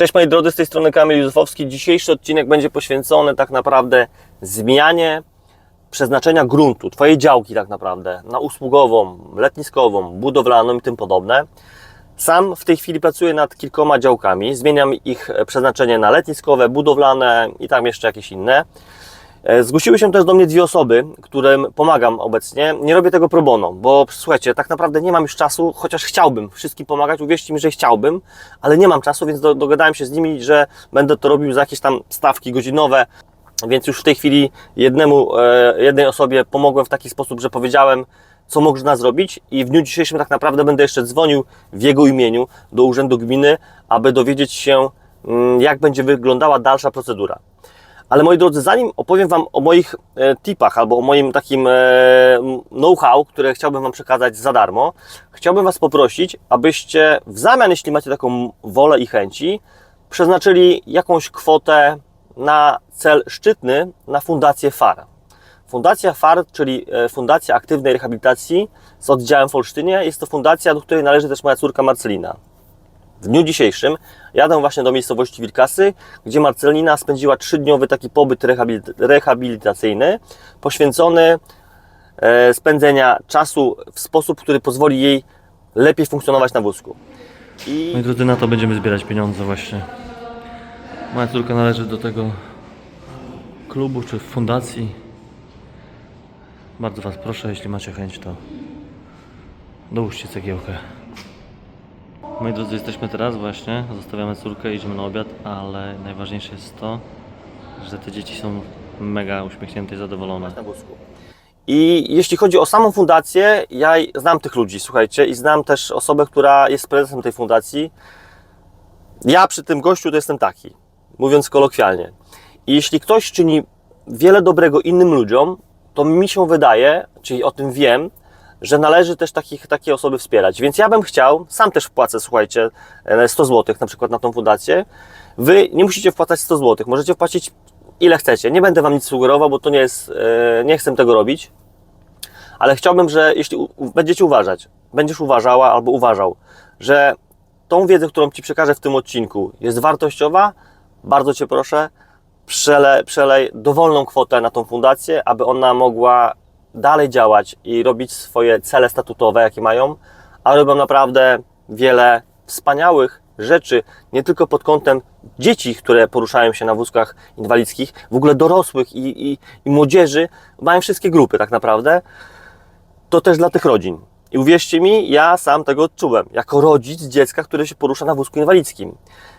Cześć moi drodzy, z tej strony Kamil Józefowski. Dzisiejszy odcinek będzie poświęcony tak naprawdę zmianie przeznaczenia gruntu, Twojej działki tak naprawdę, na usługową, letniskową, budowlaną i tym podobne. Sam w tej chwili pracuję nad kilkoma działkami, zmieniam ich przeznaczenie na letniskowe, budowlane i tam jeszcze jakieś inne. E, Zgłosiły się też do mnie dwie osoby, którym pomagam obecnie. Nie robię tego pro bono, bo słuchajcie, tak naprawdę nie mam już czasu, chociaż chciałbym wszystkim pomagać, uwierzcie mi, że chciałbym, ale nie mam czasu, więc do, dogadałem się z nimi, że będę to robił za jakieś tam stawki godzinowe. Więc już w tej chwili jednemu, e, jednej osobie pomogłem w taki sposób, że powiedziałem, co można zrobić i w dniu dzisiejszym tak naprawdę będę jeszcze dzwonił w jego imieniu do Urzędu Gminy, aby dowiedzieć się, mm, jak będzie wyglądała dalsza procedura. Ale moi drodzy, zanim opowiem Wam o moich e, tipach albo o moim takim e, know-how, które chciałbym Wam przekazać za darmo, chciałbym Was poprosić, abyście w zamian, jeśli macie taką wolę i chęci, przeznaczyli jakąś kwotę na cel szczytny na Fundację FAR. Fundacja FAR, czyli e, Fundacja Aktywnej Rehabilitacji z oddziałem w Olsztynie, jest to fundacja, do której należy też moja córka Marcelina. W dniu dzisiejszym jadę właśnie do miejscowości Wilkasy, gdzie Marcelina spędziła trzydniowy taki pobyt rehabilit- rehabilitacyjny, poświęcony e, spędzenia czasu w sposób, który pozwoli jej lepiej funkcjonować na wózku. I Moi drodzy, na to będziemy zbierać pieniądze właśnie. Moja córka należy do tego klubu czy fundacji. Bardzo Was proszę, jeśli macie chęć, to dołóżcie cegiełkę. Moi drodzy, jesteśmy teraz właśnie, zostawiamy córkę, idziemy na obiad, ale najważniejsze jest to, że te dzieci są mega uśmiechnięte i zadowolone. I jeśli chodzi o samą fundację, ja znam tych ludzi, słuchajcie, i znam też osobę, która jest prezesem tej fundacji. Ja przy tym gościu to jestem taki, mówiąc kolokwialnie. I jeśli ktoś czyni wiele dobrego innym ludziom, to mi się wydaje, czyli o tym wiem, że należy też takich, takie osoby wspierać. Więc ja bym chciał, sam też wpłacę, słuchajcie, e, 100 zł na przykład na tą fundację. Wy nie musicie wpłacać 100 zł, możecie wpłacić ile chcecie. Nie będę Wam nic sugerował, bo to nie jest, e, nie chcę tego robić. Ale chciałbym, że jeśli będziecie uważać, będziesz uważała albo uważał, że tą wiedzę, którą Ci przekażę w tym odcinku jest wartościowa, bardzo Cię proszę, przele, przelej dowolną kwotę na tą fundację, aby ona mogła dalej działać i robić swoje cele statutowe, jakie mają, a robią naprawdę wiele wspaniałych rzeczy, nie tylko pod kątem dzieci, które poruszają się na wózkach inwalidzkich, w ogóle dorosłych i, i, i młodzieży, mają wszystkie grupy tak naprawdę, to też dla tych rodzin. I uwierzcie mi, ja sam tego odczułem, jako rodzic dziecka, które się porusza na wózku inwalidzkim.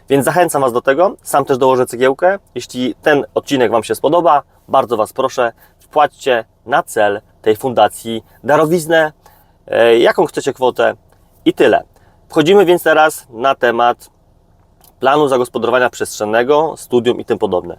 Więc zachęcam Was do tego, sam też dołożę cegiełkę. Jeśli ten odcinek Wam się spodoba, bardzo Was proszę, wpłaćcie na cel tej fundacji darowiznę, e, jaką chcecie kwotę i tyle. Wchodzimy więc teraz na temat planu zagospodarowania przestrzennego, studium i tym podobne.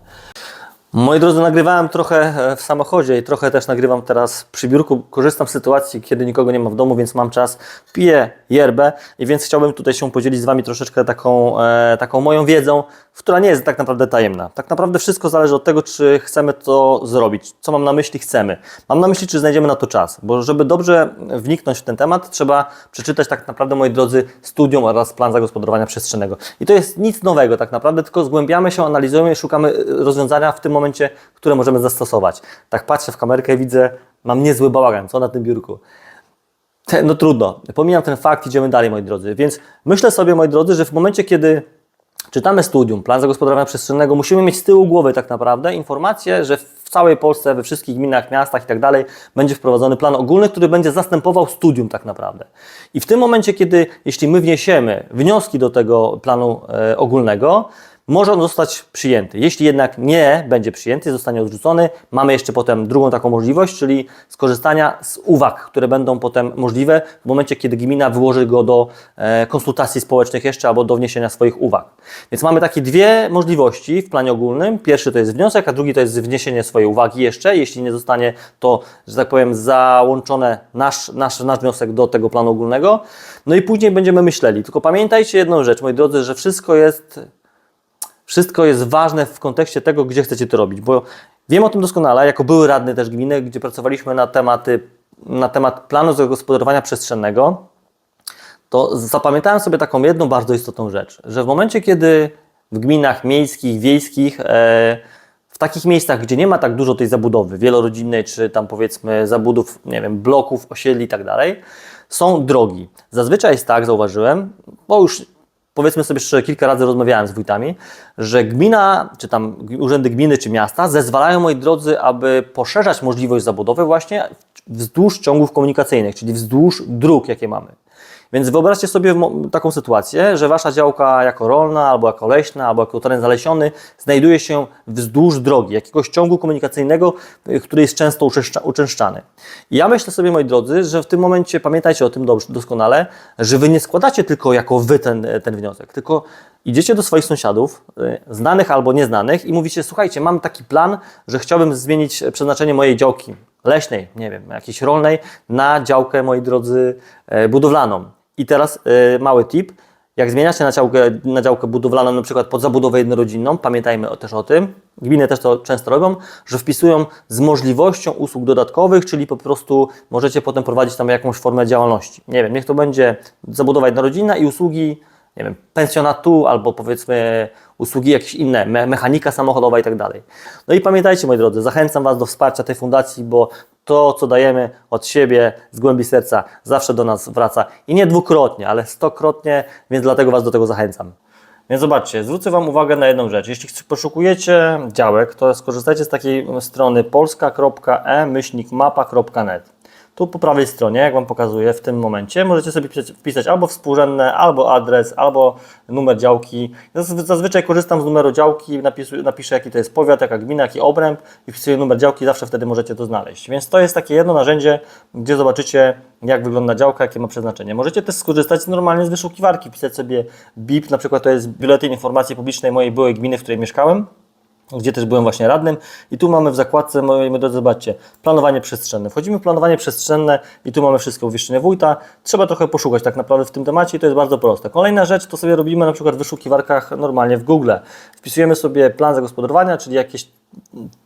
Moi drodzy, nagrywałem trochę e, w samochodzie i trochę też nagrywam teraz przy biurku. Korzystam z sytuacji, kiedy nikogo nie ma w domu, więc mam czas, piję yerbę i więc chciałbym tutaj się podzielić z Wami troszeczkę taką, e, taką moją wiedzą, która nie jest tak naprawdę tajemna. Tak naprawdę wszystko zależy od tego, czy chcemy to zrobić. Co mam na myśli chcemy? Mam na myśli, czy znajdziemy na to czas, bo żeby dobrze wniknąć w ten temat, trzeba przeczytać tak naprawdę, moi drodzy, studium oraz plan zagospodarowania przestrzennego. I to jest nic nowego tak naprawdę, tylko zgłębiamy się, analizujemy i szukamy y, rozwiązania w tym momencie, które możemy zastosować. Tak patrzę w kamerkę widzę, mam niezły bałagan, co na tym biurku. No trudno, pomijam ten fakt, idziemy dalej, moi drodzy. Więc myślę sobie, moi drodzy, że w momencie, kiedy czytamy studium, plan zagospodarowania przestrzennego, musimy mieć z tyłu głowy tak naprawdę informację, że w całej Polsce, we wszystkich gminach, miastach i tak dalej będzie wprowadzony plan ogólny, który będzie zastępował studium tak naprawdę. I w tym momencie, kiedy jeśli my wniesiemy wnioski do tego planu e, ogólnego, może on zostać przyjęty. Jeśli jednak nie będzie przyjęty, zostanie odrzucony, mamy jeszcze potem drugą taką możliwość, czyli skorzystania z uwag, które będą potem możliwe w momencie, kiedy gmina wyłoży go do e, konsultacji społecznych jeszcze albo do wniesienia swoich uwag. Więc mamy takie dwie możliwości w planie ogólnym. Pierwszy to jest wniosek, a drugi to jest wniesienie swojej uwagi jeszcze. Jeśli nie zostanie to, że tak powiem, załączone nasz, nasz, nasz wniosek do tego planu ogólnego. No i później będziemy myśleli. Tylko pamiętajcie jedną rzecz, moi drodzy, że wszystko jest wszystko jest ważne w kontekście tego, gdzie chcecie to robić, bo wiem o tym doskonale, jako były radny też gminy, gdzie pracowaliśmy na, tematy, na temat planu zagospodarowania przestrzennego, to zapamiętałem sobie taką jedną bardzo istotną rzecz, że w momencie, kiedy w gminach miejskich, wiejskich, e, w takich miejscach, gdzie nie ma tak dużo tej zabudowy wielorodzinnej, czy tam powiedzmy zabudów, nie wiem, bloków, osiedli i tak dalej, są drogi. Zazwyczaj jest tak, zauważyłem, bo już powiedzmy sobie szczerze, kilka razy rozmawiałem z wójtami, że gmina, czy tam urzędy gminy, czy miasta zezwalają, moi drodzy, aby poszerzać możliwość zabudowy właśnie wzdłuż ciągów komunikacyjnych, czyli wzdłuż dróg, jakie mamy. Więc wyobraźcie sobie taką sytuację, że wasza działka jako rolna, albo jako leśna, albo jako teren zalesiony znajduje się wzdłuż drogi, jakiegoś ciągu komunikacyjnego, y, który jest często uczęszcza- uczęszczany. I ja myślę sobie, moi drodzy, że w tym momencie pamiętajcie o tym doskonale, że wy nie składacie tylko jako wy ten, ten wniosek, tylko idziecie do swoich sąsiadów, y, znanych albo nieznanych i mówicie, słuchajcie, mam taki plan, że chciałbym zmienić przeznaczenie mojej działki leśnej, nie wiem, jakiejś rolnej, na działkę, moi drodzy, e, budowlaną. I teraz e, mały tip. Jak zmieniacie na działkę, na działkę budowlaną, na przykład pod zabudowę jednorodzinną, pamiętajmy też o tym, gminy też to często robią, że wpisują z możliwością usług dodatkowych, czyli po prostu możecie potem prowadzić tam jakąś formę działalności. Nie wiem, niech to będzie zabudowa jednorodzinna i usługi, nie wiem, pensjonatu albo powiedzmy usługi jakieś inne, me mechanika samochodowa i tak dalej. No i pamiętajcie, moi drodzy, zachęcam Was do wsparcia tej fundacji, bo to, co dajemy od siebie z głębi serca, zawsze do nas wraca i nie dwukrotnie, ale stokrotnie, więc dlatego Was do tego zachęcam. Więc zobaczcie, zwrócę Wam uwagę na jedną rzecz. Jeśli poszukujecie działek, to skorzystajcie z takiej strony polska.e-mapa.net. Tu po prawej stronie, jak Wam pokazuję w tym momencie, możecie sobie wpisać, albo współrzędne, albo adres, albo numer działki. Zazwyczaj korzystam z numeru działki, napisu, napiszę jaki to jest powiat, jaka gmina, jaki obręb i wpisuję numer działki, zawsze wtedy możecie to znaleźć. Więc to jest takie jedno narzędzie, gdzie zobaczycie jak wygląda działka, jakie ma przeznaczenie. Możecie też skorzystać normalnie z wyszukiwarki, pisać sobie BIP, na przykład to jest Biuletyn Informacji Publicznej mojej byłej gminy, w której mieszkałem gdzie też byłem właśnie radnym. I tu mamy w zakładce, moi drodzy, zobaczcie, planowanie przestrzenne. Wchodzimy w planowanie przestrzenne i tu mamy wszystko, uwieszczenie wójta. Trzeba trochę poszukać tak naprawdę w tym temacie i to jest bardzo proste. Kolejna rzecz to sobie robimy na przykład w wyszukiwarkach normalnie w Google. Wpisujemy sobie plan zagospodarowania, czyli jakiś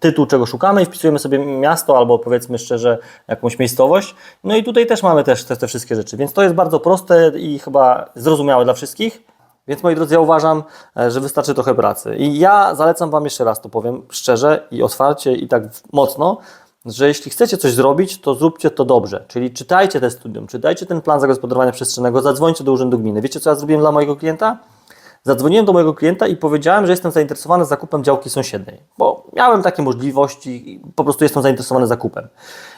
tytuł, czego szukamy i wpisujemy sobie miasto albo powiedzmy szczerze jakąś miejscowość. No i tutaj też mamy też te, te wszystkie rzeczy, więc to jest bardzo proste i chyba zrozumiałe dla wszystkich. Więc moi drodzy, ja uważam, e, że wystarczy trochę pracy. I ja zalecam Wam jeszcze raz, to powiem szczerze i otwarcie i tak mocno, że jeśli chcecie coś zrobić, to zróbcie to dobrze. Czyli czytajcie te studium, czytajcie ten plan zagospodarowania przestrzennego, zadzwońcie do Urzędu Gminy. Wiecie, co ja zrobiłem dla mojego klienta? Zadzwoniłem do mojego klienta i powiedziałem, że jestem zainteresowany zakupem działki sąsiedniej, bo miałem takie możliwości i po prostu jestem zainteresowany zakupem.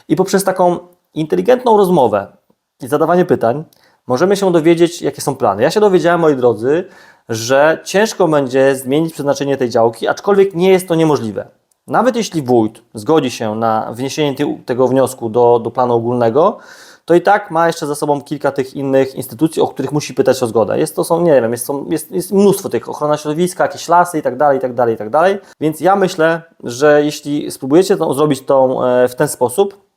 I poprzez taką inteligentną rozmowę i zadawanie pytań możemy się dowiedzieć, jakie są plany. Ja się dowiedziałem, moi drodzy, że ciężko będzie zmienić przeznaczenie tej działki, aczkolwiek nie jest to niemożliwe. Nawet jeśli wójt zgodzi się na wniesienie tego wniosku do, do planu ogólnego, to i tak ma jeszcze za sobą kilka tych innych instytucji, o których musi pytać o zgodę. Jest to są, nie wiem, jest, są, jest, jest mnóstwo tych, ochrona środowiska, jakieś lasy i tak dalej, i tak dalej, i tak dalej. Więc ja myślę, że jeśli spróbujecie to, zrobić to e, w ten sposób,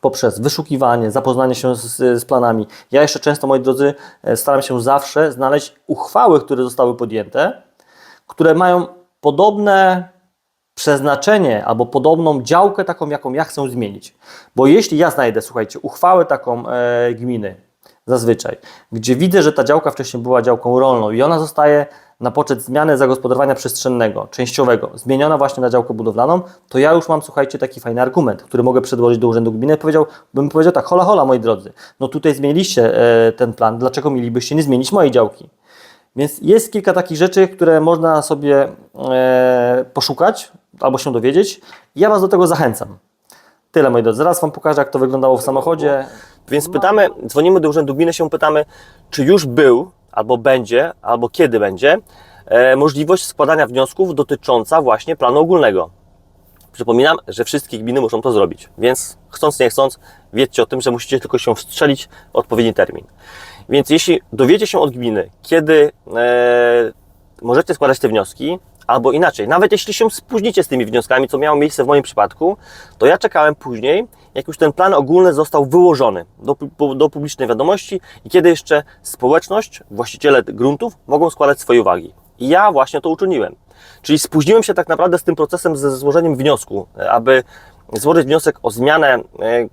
poprzez wyszukiwanie, zapoznanie się z, z planami. Ja jeszcze często, moi drodzy, e, staram się zawsze znaleźć uchwały, które zostały podjęte, które mają podobne przeznaczenie albo podobną działkę taką, jaką ja chcę zmienić. Bo jeśli ja znajdę, słuchajcie, uchwałę taką e, gminy, zazwyczaj, gdzie widzę, że ta działka wcześniej była działką rolną i ona zostaje na poczet zmiany zagospodarowania przestrzennego, częściowego, zmieniona właśnie na działkę budowlaną, to ja już mam, słuchajcie, taki fajny argument, który mogę przedłożyć do Urzędu Gminy. Powiedział, bym powiedział tak, hola, hola, moi drodzy, no tutaj zmieniliście e, ten plan, dlaczego mielibyście nie zmienić mojej działki? Więc jest kilka takich rzeczy, które można sobie e, poszukać albo się dowiedzieć. Ja Was do tego zachęcam. Tyle, moi drodzy. Zaraz Wam pokażę, jak to wyglądało w samochodzie. Więc pytamy, dzwonimy do Urzędu Gminy, się pytamy, czy już był, albo będzie, albo kiedy będzie e, możliwość składania wniosków dotycząca właśnie planu ogólnego. Przypominam, że wszystkie gminy muszą to zrobić, więc chcąc nie chcąc, wiedzcie o tym, że musicie tylko się wstrzelić w odpowiedni termin. Więc jeśli dowiecie się od gminy, kiedy e, możecie składać te wnioski, albo inaczej, nawet jeśli się spóźnicie z tymi wnioskami, co miało miejsce w moim przypadku, to ja czekałem później, jak już ten plan ogólny został wyłożony do, do publicznej wiadomości i kiedy jeszcze społeczność, właściciele gruntów mogą składać swoje uwagi. I ja właśnie to uczyniłem. Czyli spóźniłem się tak naprawdę z tym procesem ze złożeniem wniosku, e, aby złożyć wniosek o zmianę e,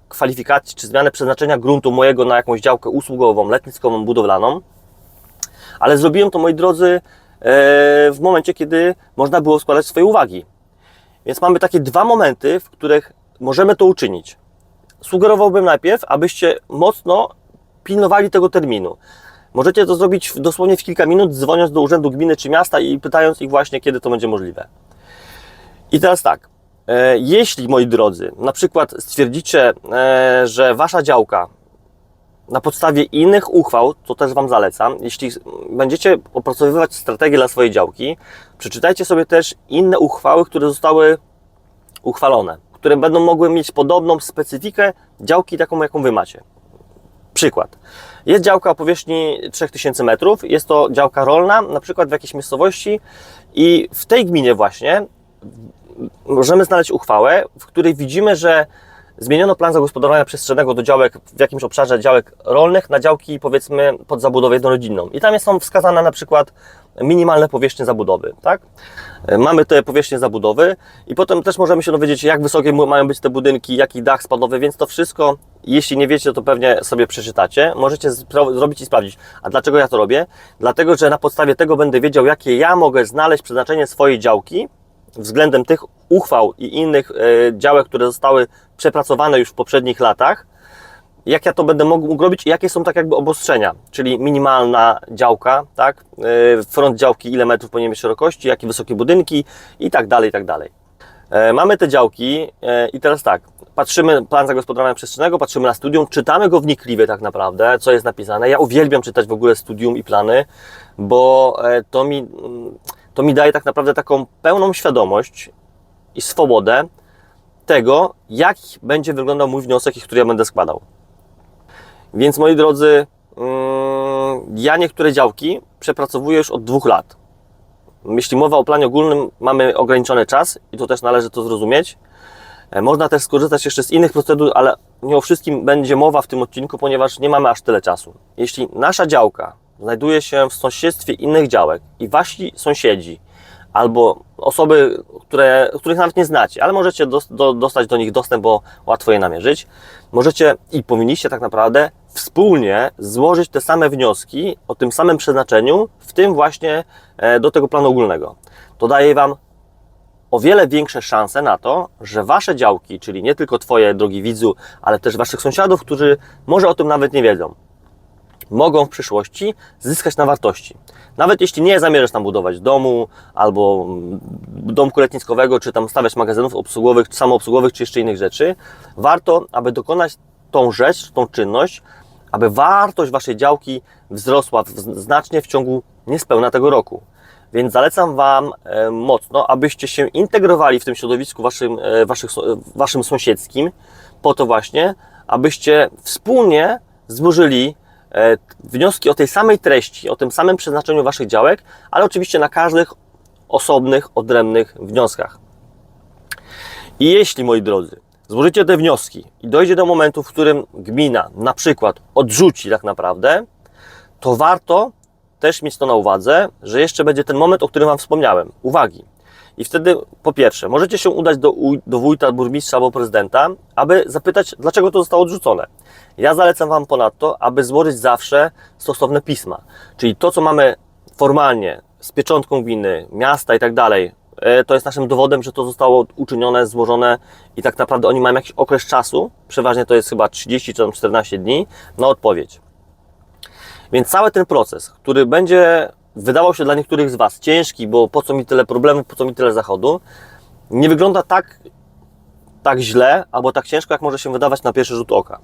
kwalifikacji czy zmianę przeznaczenia gruntu mojego na jakąś działkę usługową, letniskową, budowlaną. Ale zrobiłem to, moi drodzy, w momencie, kiedy można było składać swoje uwagi. Więc mamy takie dwa momenty, w których możemy to uczynić. Sugerowałbym najpierw, abyście mocno pilnowali tego terminu. Możecie to zrobić dosłownie w kilka minut, dzwoniąc do urzędu gminy czy miasta i pytając ich właśnie, kiedy to będzie możliwe. I teraz tak, e, jeśli moi drodzy, na przykład stwierdzicie, e, że wasza działka na podstawie innych uchwał, to też Wam zalecam, jeśli będziecie opracowywać strategię dla swojej działki, przeczytajcie sobie też inne uchwały, które zostały uchwalone, które będą mogły mieć podobną specyfikę działki, taką jaką Wy macie. Przykład. Jest działka o powierzchni 3000 metrów, jest to działka rolna, na przykład w jakiejś miejscowości i w tej gminie właśnie możemy znaleźć uchwałę, w której widzimy, że zmieniono plan zagospodarowania przestrzennego do działek w jakimś obszarze działek rolnych na działki powiedzmy pod zabudowę jednorodzinną. I tam jest- są wskazane na przykład minimalne powierzchnie zabudowy, tak? E, Mamy te powierzchnie zabudowy i potem też możemy się dowiedzieć, jak wysokie mają być te budynki, jaki dach spadowy, więc to wszystko, jeśli nie wiecie, to pewnie sobie przeczytacie. Możecie zrobić i sprawdzić. A dlaczego ja to robię? Dlatego, że na podstawie tego będę wiedział, jakie ja mogę znaleźć przeznaczenie swojej działki względem tych uchwał i innych e, działek, które zostały przepracowane już w poprzednich latach, jak ja to będę mógł, robić i jakie są tak jakby obostrzenia, czyli minimalna działka, tak, e, front działki, ile metrów powinien mieć szerokości, jakie wysokie budynki i tak dalej, i tak dalej. E, Mamy te działki e, i teraz tak, patrzymy plan zagospodarowania przestrzennego, patrzymy na studium, czytamy go wnikliwie tak naprawdę, co jest napisane. Ja uwielbiam czytać w ogóle studium i plany, bo e, to mi, mm, to mi daje tak naprawdę taką pełną świadomość i swobodę tego, jak będzie wyglądał mój wniosek i który ja będę składał. Więc moi drodzy, mm, ja niektóre działki przepracowuję już od dwóch lat. Jeśli mowa o planie ogólnym, mamy ograniczony czas i to też należy to zrozumieć. E, Można też skorzystać jeszcze z innych procedur, ale nie o wszystkim będzie mowa w tym odcinku, ponieważ nie mamy aż tyle czasu. Jeśli nasza działka znajduje się w sąsiedztwie innych działek i wasi sąsiedzi albo osoby, które, których nawet nie znacie, ale możecie dos, do, dostać do nich dostęp, bo łatwo je namierzyć, możecie i powinniście tak naprawdę wspólnie złożyć te same wnioski o tym samym przeznaczeniu, w tym właśnie e, do tego planu ogólnego. To daje Wam o wiele większe szanse na to, że Wasze działki, czyli nie tylko Twoje, drogi widzu, ale też Waszych sąsiadów, którzy może o tym nawet nie wiedzą, mogą w przyszłości zyskać na wartości. Nawet jeśli nie zamierzasz tam budować domu, albo mm, domku letniskowego, czy tam stawiać magazynów obsługowych, samoobsługowych, czy jeszcze innych rzeczy, warto, aby dokonać tą rzecz, tą czynność, aby wartość Waszej działki wzrosła znacznie w ciągu niespełna tego roku. Więc zalecam Wam e, mocno, abyście się integrowali w tym środowisku waszym, e, waszych, waszym sąsiedzkim, po to właśnie, abyście wspólnie e, wnioski o tej samej treści, o tym samym przeznaczeniu Waszych działek, ale oczywiście na każdych osobnych, odrębnych wnioskach. I jeśli, moi drodzy, złożycie te wnioski i dojdzie do momentu, w którym gmina na przykład odrzuci tak naprawdę, to warto też mieć to na uwadze, że jeszcze będzie ten moment, o którym Wam wspomniałem. Uwagi. I wtedy, po pierwsze, możecie się udać do, do wójta, burmistrza albo prezydenta, aby zapytać, dlaczego to zostało odrzucone. Ja zalecam Wam ponadto, aby złożyć zawsze stosowne pisma. Czyli to, co mamy formalnie z pieczątką gminy, miasta i tak dalej, e, to jest naszym dowodem, że to zostało uczynione, złożone i tak naprawdę oni mają jakiś okres czasu, przeważnie to jest chyba 30 czy tam 14 dni, na odpowiedź. Więc cały ten proces, który będzie wydawał się dla niektórych z Was ciężki, bo po co mi tyle problemów, po co mi tyle zachodu, nie wygląda tak, tak źle albo tak ciężko, jak może się wydawać na pierwszy rzut oka.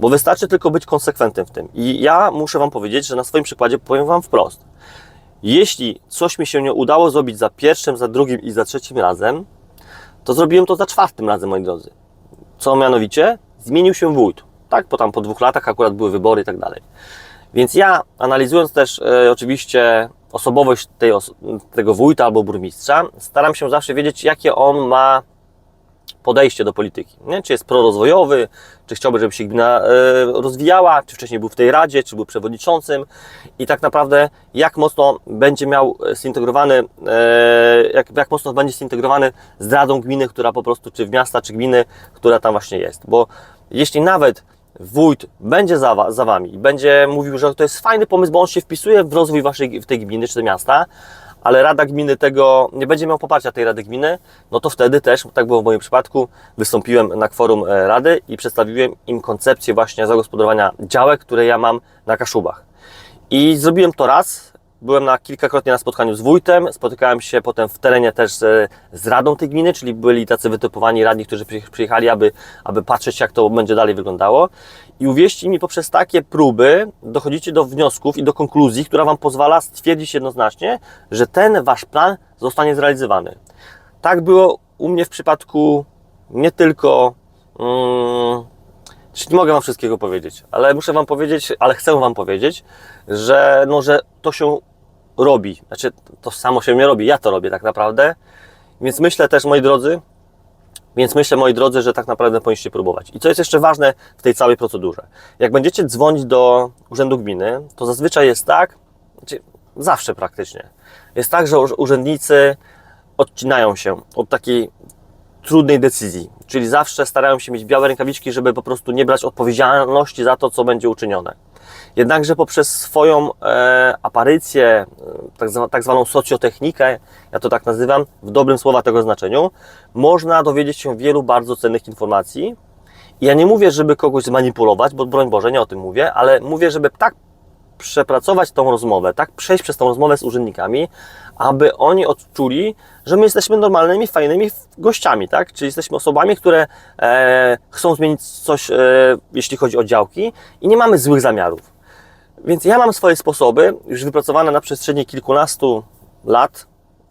Bo wystarczy tylko być konsekwentnym w tym. I ja muszę Wam powiedzieć, że na swoim przykładzie powiem Wam wprost. Jeśli coś mi się nie udało zrobić za pierwszym, za drugim i za trzecim razem, to zrobiłem to za czwartym razem, moi drodzy. Co mianowicie? Zmienił się wójt. Tak, po tam po dwóch latach akurat były wybory i tak dalej. Więc ja, analizując też e, oczywiście osobowość tej tego wójta albo burmistrza, staram się zawsze wiedzieć, jakie on ma podejście do polityki. Nie? Czy jest prorozwojowy, czy chciałby, żeby się gmina e, rozwijała, czy wcześniej był w tej radzie, czy był przewodniczącym i tak naprawdę jak mocno będzie miał zintegrowany, e, jak, jak mocno będzie zintegrowany z radą gminy, która po prostu, czy w miasta, czy gminy, która tam właśnie jest. Bo jeśli nawet wójt będzie za, za Wami i będzie mówił, że to jest fajny pomysł, bo on się wpisuje w rozwój waszej, w tej gminy czy miasta, ale Rada Gminy tego nie będzie miał poparcia tej Rady Gminy, no to wtedy też, tak było w moim przypadku, wystąpiłem na kworum e, Rady i przedstawiłem im koncepcję właśnie zagospodarowania działek, które ja mam na Kaszubach. I zrobiłem to raz. Byłem na kilkakrotnie na spotkaniu z wójtem, spotykałem się potem w terenie też z, z radą tej gminy, czyli byli tacy wytypowani radni, którzy przyj- przyjechali, aby, aby patrzeć, jak to będzie dalej wyglądało. I uwierzcie mi, poprzez takie próby dochodzicie do wniosków i do konkluzji, która Wam pozwala stwierdzić jednoznacznie, że ten Wasz plan zostanie zrealizowany. Tak było u mnie w przypadku nie tylko. Mm, nie mogę Wam wszystkiego powiedzieć, ale muszę Wam powiedzieć, ale chcę Wam powiedzieć, że, no, że to się robi. Znaczy, to samo się nie robi, ja to robię tak naprawdę. Więc myślę też, moi drodzy, więc myślę, moi drodzy, że tak naprawdę powinniście próbować. I co jest jeszcze ważne w tej całej procedurze? Jak będziecie dzwonić do Urzędu Gminy, to zazwyczaj jest tak, znaczy zawsze praktycznie, jest tak, że urz- urzędnicy odcinają się od takiej trudnej decyzji. Czyli zawsze starają się mieć białe rękawiczki, żeby po prostu nie brać odpowiedzialności za to, co będzie uczynione. Jednakże poprzez swoją e, aparycję, e, tak, zwa, tak zwaną socjotechnikę, ja to tak nazywam, w dobrym słowa tego znaczeniu, można dowiedzieć się wielu bardzo cennych informacji. I ja nie mówię, żeby kogoś zmanipulować, bo broń Boże, nie o tym mówię, ale mówię, żeby tak przepracować tą rozmowę, tak przejść przez tą rozmowę z urzędnikami, aby oni odczuli, że my jesteśmy normalnymi, fajnymi gościami, tak? Czyli jesteśmy osobami, które e, chcą zmienić coś, e, jeśli chodzi o działki i nie mamy złych zamiarów. Więc ja mam swoje sposoby, już wypracowane na przestrzeni kilkunastu lat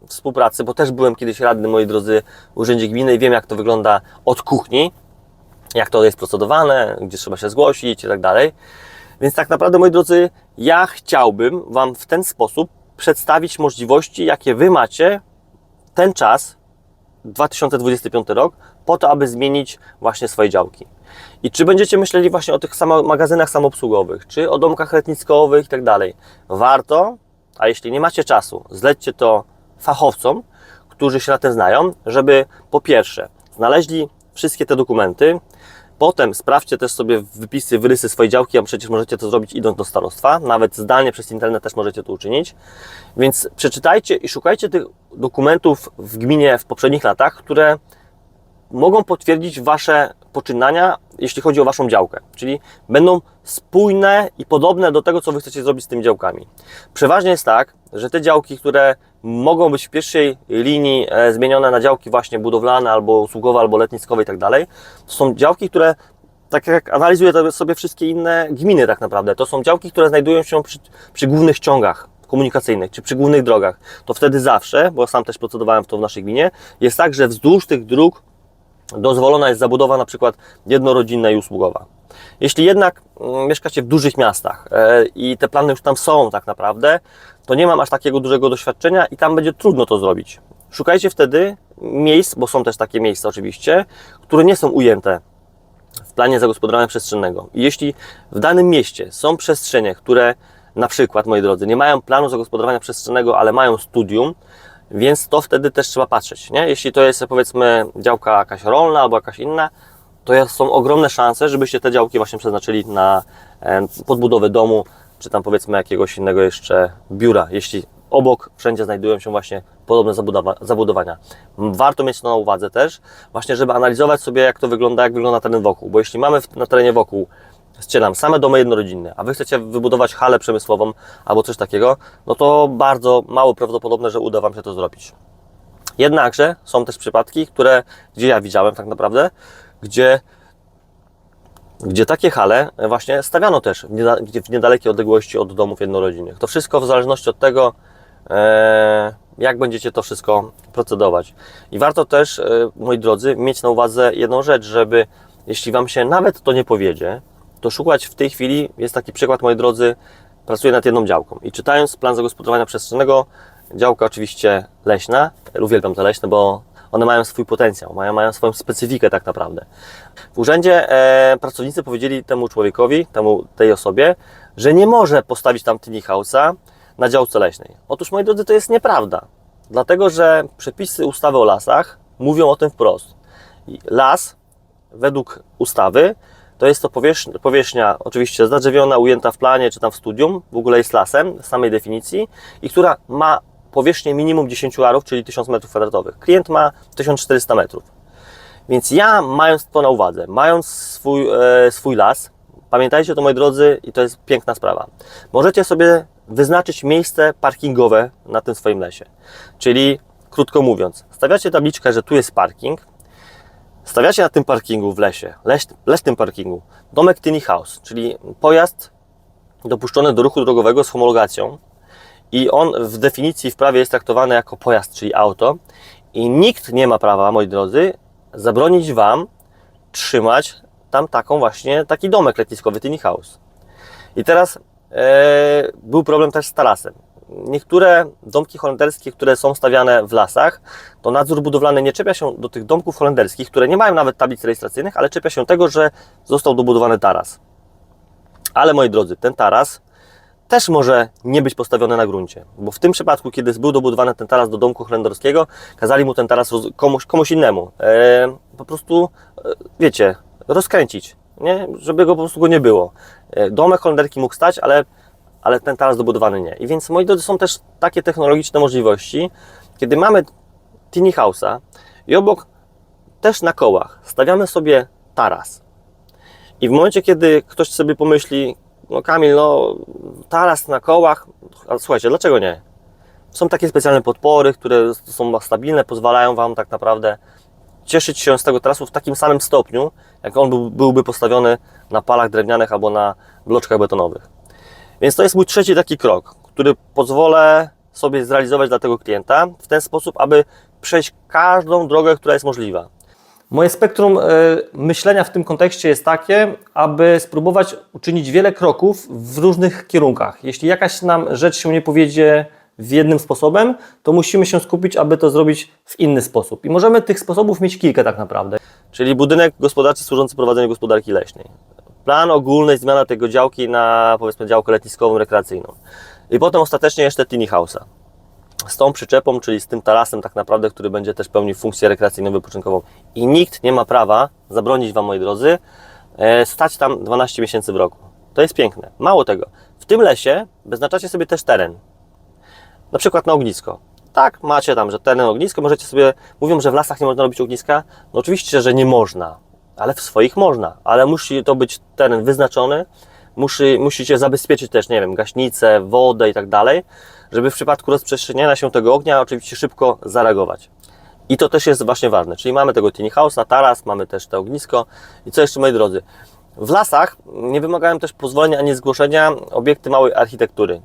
współpracy, bo też byłem kiedyś radny, moi drodzy, w Urzędzie Gminy i wiem, jak to wygląda od kuchni, jak to jest procedowane, gdzie trzeba się zgłosić i tak dalej. Więc tak naprawdę, moi drodzy, ja chciałbym Wam w ten sposób przedstawić możliwości, jakie Wy macie ten czas, 2025 rok, po to, aby zmienić właśnie swoje działki. I czy będziecie myśleli właśnie o tych samo, magazynach samoobsługowych, czy o domkach letniskowych i tak dalej, warto, a jeśli nie macie czasu, zlećcie to fachowcom, którzy się na tym znają, żeby po pierwsze znaleźli wszystkie te dokumenty, Potem sprawdźcie też sobie wypisy, wyrysy swojej działki, a przecież możecie to zrobić idąc do starostwa. Nawet zdalnie przez internet też możecie to uczynić. Więc przeczytajcie i szukajcie tych dokumentów w gminie w poprzednich latach, które mogą potwierdzić Wasze poczynania, jeśli chodzi o Waszą działkę. Czyli będą spójne i podobne do tego, co Wy chcecie zrobić z tymi działkami. Przeważnie jest tak, że te działki, które mogą być w pierwszej linii e, zmienione na działki właśnie budowlane, albo usługowe, albo letniskowe i tak dalej, to są działki, które tak jak analizuję sobie wszystkie inne gminy tak naprawdę, to są działki, które znajdują się przy, przy głównych ciągach komunikacyjnych, czy przy głównych drogach. To wtedy zawsze, bo sam też procedowałem w to w naszej gminie, jest tak, że wzdłuż tych dróg dozwolona jest zabudowa na przykład jednorodzinna i usługowa. Jeśli jednak mm, mieszkacie w dużych miastach e, i te plany już tam są tak naprawdę, to nie mam aż takiego dużego doświadczenia i tam będzie trudno to zrobić. Szukajcie wtedy miejsc, bo są też takie miejsca oczywiście, które nie są ujęte w planie zagospodarowania przestrzennego. I jeśli w danym mieście są przestrzenie, które na przykład, moi drodzy, nie mają planu zagospodarowania przestrzennego, ale mają studium, więc to wtedy też trzeba patrzeć. Nie? Jeśli to jest powiedzmy działka jakaś rolna albo jakaś inna, to są ogromne szanse, żebyście te działki właśnie przeznaczyli na e, podbudowę domu, czy tam powiedzmy jakiegoś innego jeszcze biura, jeśli obok wszędzie znajdują się właśnie podobne zabudowa, zabudowania. Warto mieć to na uwadze też, właśnie żeby analizować sobie jak to wygląda, jak wygląda teren wokół, bo jeśli mamy na terenie wokół strzelam same domy jednorodzinne, a Wy chcecie wybudować halę przemysłową albo coś takiego, no to bardzo mało prawdopodobne, że uda Wam się to zrobić. Jednakże są też przypadki, które, gdzie ja widziałem tak naprawdę, gdzie, gdzie takie hale właśnie stawiano też w, niedalekiej odległości od domów jednorodzinnych. To wszystko w zależności od tego, e, jak będziecie to wszystko procedować. I warto też, e, moi drodzy, mieć na uwadze jedną rzecz, żeby jeśli Wam się nawet to nie powiedzie, to szukać w tej chwili, jest taki przykład, moi drodzy, pracuję nad jedną działką i czytając plan zagospodarowania przestrzennego, działka oczywiście leśna, uwielbiam te leśne, bo one mają swój potencjał, mają, mają swoją specyfikę tak naprawdę. W urzędzie e, pracownicy powiedzieli temu człowiekowi, temu, tej osobie, że nie może postawić tam tiny house'a na działce leśnej. Otóż, moi drodzy, to jest nieprawda. Dlatego, że przepisy ustawy o lasach mówią o tym wprost. Las, według ustawy, to jest to powierzchnia, powierzchnia oczywiście zadrzewiona, ujęta w planie czy tam w studium, w ogóle jest lasem samej definicji i która ma powierzchnię minimum 10 arów, czyli 1000 m2. Klient ma 1400 metrów. Więc ja, mając to na uwadze, mając swój, e, swój las, pamiętajcie to, moi drodzy, i to jest piękna sprawa. Możecie sobie wyznaczyć miejsce parkingowe na tym swoim lesie. Czyli, krótko mówiąc, stawiacie tabliczkę, że tu jest parking, stawiacie na tym parkingu w lesie, leś, leśnym parkingu, domek tiny house, czyli pojazd dopuszczony do ruchu drogowego z homologacją i on w definicji w prawie jest traktowany jako pojazd, czyli auto i nikt nie ma prawa, moi drodzy, zabronić Wam trzymać tam taką właśnie, taki domek letniskowy, tiny house. I teraz e, był problem też z tarasem. Niektóre domki holenderskie, które są stawiane w lasach, to nadzór budowlany nie czepia się do tych domków holenderskich, które nie mają nawet tablic rejestracyjnych, ale czepia się tego, że został dobudowany taras. Ale moi drodzy, ten taras też może nie być postawiony na gruncie, bo w tym przypadku, kiedy był dobudowany ten taras do domku holenderskiego, kazali mu ten taras komuś, komuś innemu e, po prostu, e, wiecie, rozkręcić, nie? żeby go po prostu go nie było. E, domek holenderki mógł stać, ale, ale ten taras dobudowany nie. I więc, moi drodzy, są też takie technologiczne możliwości, kiedy mamy tiny house'a i obok też na kołach stawiamy sobie taras. I w momencie, kiedy ktoś sobie pomyśli, no Kamil, no taras na kołach, a słuchajcie, dlaczego nie? Są takie specjalne podpory, które są stabilne, pozwalają Wam tak naprawdę cieszyć się z tego tarasu w takim samym stopniu, jak on był, byłby postawiony na palach drewnianych albo na bloczkach betonowych. Więc to jest mój trzeci taki krok, który pozwolę sobie zrealizować dla tego klienta w ten sposób, aby przejść każdą drogę, która jest możliwa. Moje spektrum e, myślenia w tym kontekście jest takie, aby spróbować uczynić wiele kroków w różnych kierunkach. Jeśli jakaś nam rzecz się nie powiedzie w jednym sposobem, to musimy się skupić, aby to zrobić w inny sposób. I możemy tych sposobów mieć kilka tak naprawdę. Czyli budynek gospodarczy służący prowadzeniu gospodarki leśnej. Plan ogólny, zmiana tego działki na powiedzmy działkę letniskową, rekreacyjną. I potem ostatecznie jeszcze tiny house'a z tą przyczepą, czyli z tym tarasem tak naprawdę, który będzie też pełnił funkcję rekreacyjną, wypoczynkową. I nikt nie ma prawa zabronić Wam, moi drodzy, e, stać tam 12 miesięcy w roku. To jest piękne. Mało tego, w tym lesie wyznaczacie sobie też teren. Na przykład na ognisko. Tak, macie tam, że teren ognisko, możecie sobie, mówią, że w lasach nie można robić ogniska. No oczywiście, że nie można, ale w swoich można. Ale musi to być teren wyznaczony, musi, musicie zabezpieczyć też, nie wiem, gaśnicę, wodę i tak dalej, żeby w przypadku rozprzestrzeniania się tego ognia oczywiście szybko zareagować. I to też jest właśnie ważne, czyli mamy tego tiny house na taras, mamy też to ognisko i co jeszcze moi drodzy, w lasach nie wymagają też pozwolenia ani zgłoszenia obiekty małej architektury.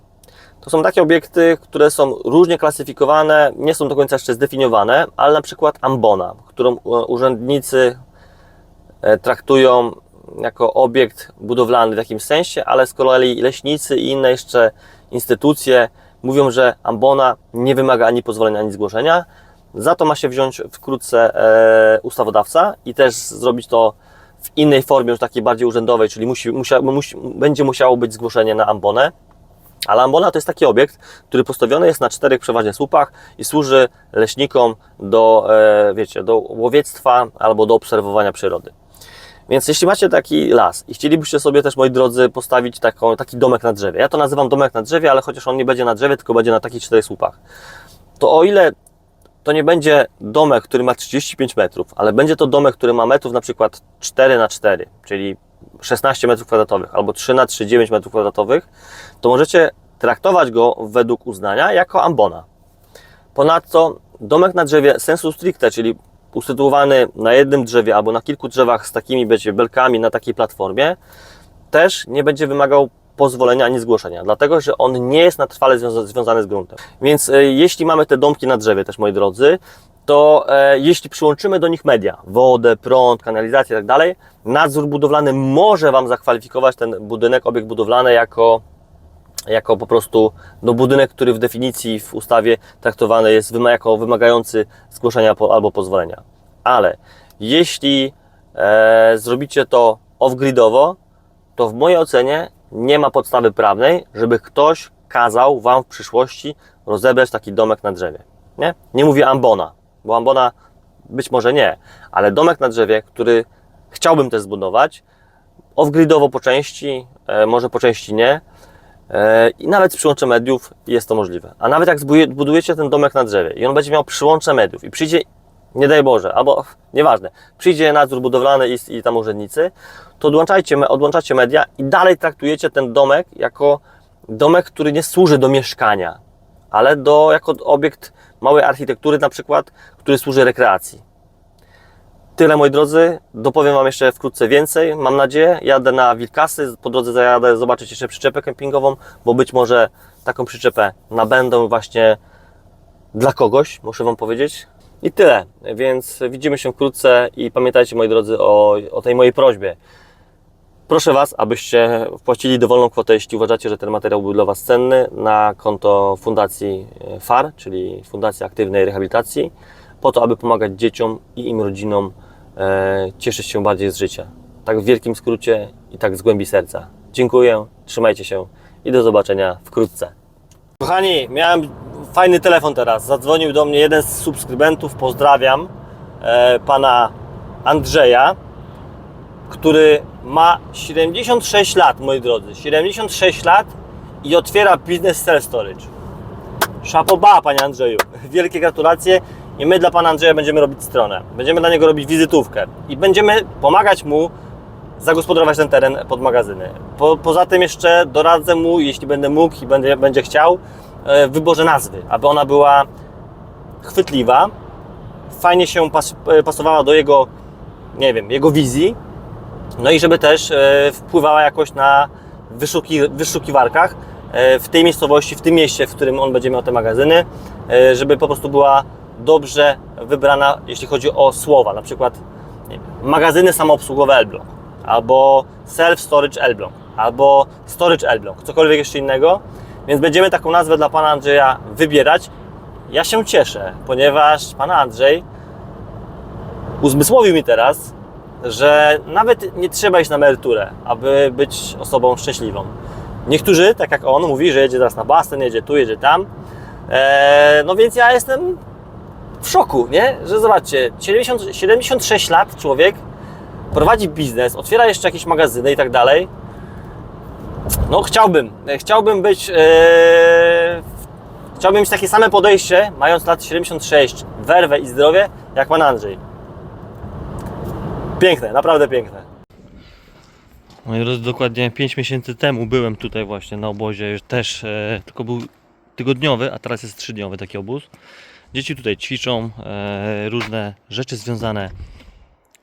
To są takie obiekty, które są różnie klasyfikowane, nie są do końca jeszcze zdefiniowane, ale na przykład ambona, którą e, urzędnicy traktują jako obiekt budowlany w jakimś sensie, ale z kolei leśnicy i inne jeszcze instytucje mówią, że ambona nie wymaga ani pozwolenia, ani zgłoszenia. Za to ma się wziąć wkrótce e, ustawodawca i też zrobić to w innej formie, już takiej bardziej urzędowej, czyli musi, musia, musi, będzie musiało być zgłoszenie na ambonę. Ale ambona to jest taki obiekt, który postawiony jest na czterech przeważnie słupach i służy leśnikom do, e, wiecie, do łowiectwa albo do obserwowania przyrody. Więc jeśli macie taki las i chcielibyście sobie też, moi drodzy, postawić taką, taki domek na drzewie, ja to nazywam domek na drzewie, ale chociaż on nie będzie na drzewie, tylko będzie na takich czterech słupach, to o ile to nie będzie domek, który ma 35 metrów, ale będzie to domek, który ma metrów na przykład 4 na 4, czyli 16 metrów kwadratowych albo 3 na 3, 9 metrów kwadratowych, to możecie traktować go według uznania jako ambona. Ponadto domek na drzewie sensu stricte, czyli usytuowany na jednym drzewie albo na kilku drzewach z takimi będzie belkami na takiej platformie, też nie będzie wymagał pozwolenia ani zgłoszenia, dlatego że on nie jest na trwale związa- związany z gruntem. Więc e, jeśli mamy te domki na drzewie też, moi drodzy, to e, jeśli przyłączymy do nich media, wodę, prąd, kanalizację i tak dalej, nadzór budowlany może Wam zakwalifikować ten budynek, obiekt budowlany jako jako po prostu no, budynek, który w definicji w ustawie traktowany jest jako wymagający zgłoszenia albo pozwolenia. Ale jeśli e, zrobicie to off-gridowo, to w mojej ocenie nie ma podstawy prawnej, żeby ktoś kazał Wam w przyszłości rozebrać taki domek na drzewie. Nie, nie mówię ambona, bo ambona być może nie, ale domek na drzewie, który chciałbym też zbudować, off-gridowo po części, e, może po części nie, I nawet z przyłączem mediów jest to możliwe. A nawet jak zbuje- budujecie ten domek na drzewie i on będzie miał przyłącze mediów i przyjdzie, nie daj Boże, albo nieważne, przyjdzie nadzór budowlany i, i tam urzędnicy, to odłączajcie, odłączacie media i dalej traktujecie ten domek jako domek, który nie służy do mieszkania, ale do, jako obiekt małej architektury na przykład, który służy rekreacji. Tyle moi drodzy, dopowiem Wam jeszcze wkrótce więcej, mam nadzieję. Jadę na Wilkasy, po drodze zajadę zobaczyć jeszcze przyczepę kempingową, bo być może taką przyczepę nabędę właśnie dla kogoś, muszę Wam powiedzieć. I tyle, więc widzimy się wkrótce i pamiętajcie moi drodzy o, o tej mojej prośbie. Proszę Was, abyście wpłacili dowolną kwotę, jeśli uważacie, że ten materiał był dla Was cenny, na konto Fundacji FAR, czyli Fundacji Aktywnej Rehabilitacji, po to, aby pomagać dzieciom i im rodzinom e, cieszyć się bardziej z życia. Tak w wielkim skrócie i tak z głębi serca. Dziękuję, trzymajcie się i do zobaczenia wkrótce. Kochani, miałem fajny telefon teraz. Zadzwonił do mnie jeden z subskrybentów, pozdrawiam, e, pana Andrzeja który ma 76 lat, moi drodzy. 76 lat i otwiera biznes self storage. Szapoba, panie Andrzeju. Wielkie gratulacje. I my dla pana Andrzeja będziemy robić stronę. Będziemy dla niego robić wizytówkę. I będziemy pomagać mu zagospodarować ten teren pod magazyny. Po, poza tym jeszcze doradzę mu, jeśli będę mógł i będzie, będzie chciał, e, w wyborze nazwy, aby ona była chwytliwa, fajnie się pas, e, pasowała do jego, nie wiem, jego wizji, no i żeby też e, wpływała jakoś na wyszuki, wyszukiwarkach w tej miejscowości, w tym mieście, w którym on będzie miał te magazyny, żeby po prostu była dobrze wybrana, jeśli chodzi o słowa, na przykład magazyny samoobsługowe Elbląg, albo self-storage Elbląg, albo storage Elbląg, cokolwiek jeszcze innego, więc będziemy taką nazwę dla Pana Andrzeja wybierać. Ja się cieszę, ponieważ Pan Andrzej uzmysłowił mi teraz, że nawet nie trzeba iść na emeryturę, aby być osobą szczęśliwą. Niektórzy, tak jak on, mówi, że jedzie teraz na basen, jedzie tu, jedzie tam. Eee, no więc ja jestem w szoku, nie? Że zobaczcie, 70, 76 lat człowiek prowadzi biznes, otwiera jeszcze jakieś magazyny i tak dalej. No chciałbym, e, chciałbym być, eee, chciałbym mieć takie same podejście, mając lat 76, werwę i zdrowie, jak pan Andrzej. Piękne, naprawdę piękne. Moi drodzy, dokładnie 5 miesięcy temu byłem tutaj właśnie na obozie, też e, tylko był tygodniowy, a teraz jest trzydniowy taki obóz. Dzieci tutaj ćwiczą e, różne rzeczy związane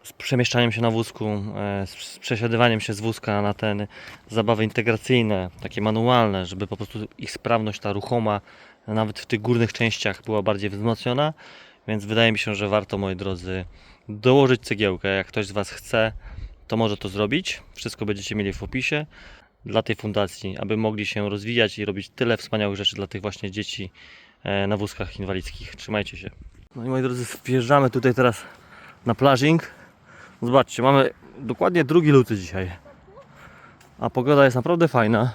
z przemieszczaniem się na wózku, e, z, przesiadywaniem się z wózka na ten zabawy integracyjne, takie manualne, żeby po prostu ich sprawność ta ruchoma nawet w tych górnych częściach była bardziej wzmocniona. Więc wydaje mi się, że warto, moi drodzy, dołożyć cegiełkę. Jak ktoś z Was chce, to może to zrobić. Wszystko będziecie mieli w opisie dla tej fundacji, aby mogli się rozwijać i robić tyle wspaniałych rzeczy dla tych właśnie dzieci na wózkach inwalidzkich. Trzymajcie się. No i moi drodzy, wjeżdżamy tutaj teraz na plażing. Zobaczcie, mamy dokładnie 2 luty dzisiaj. A pogoda jest naprawdę fajna.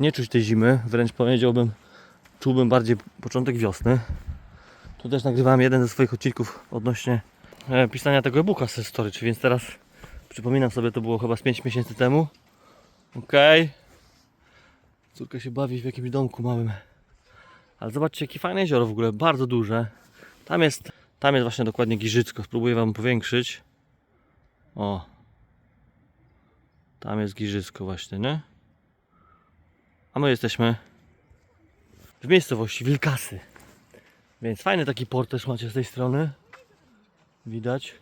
Nie czuć tej zimy, wręcz powiedziałbym, czułbym bardziej początek wiosny. Tu też nagrywałem jeden ze swoich odcinków odnośnie e, pisania tego e-booka z storage, więc teraz przypominam sobie, to było chyba z 5 miesięcy temu. Okej. Córka się bawi w jakimś domku małym. Ale zobaczcie, jakie fajne jezioro w ogóle, bardzo duże. Tam jest, tam jest właśnie dokładnie Giżycko. Spróbuję Wam powiększyć. O. Tam jest Giżycko właśnie, nie? A my jesteśmy w miejscowości Wilkasy. Więc fajny taki port też macie z tej strony. Widać.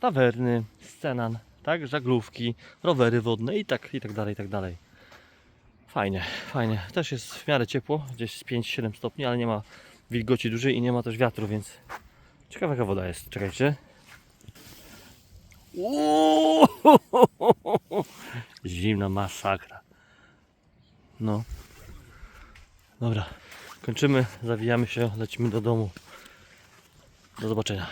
Tawerny, scenan, tak? Żaglówki, rowery wodne i tak, i tak dalej, i tak dalej. Fajnie, fajnie. Też jest w miarę ciepło, gdzieś z 5-7 stopni, ale nie ma wilgoci dużej i nie ma też wiatru, więc ciekawa jaka woda jest. Czekajcie. Uuuu! Zimna masakra. No. Dobra. Kończymy, zawijamy się, lecimy do domu. Do zobaczenia.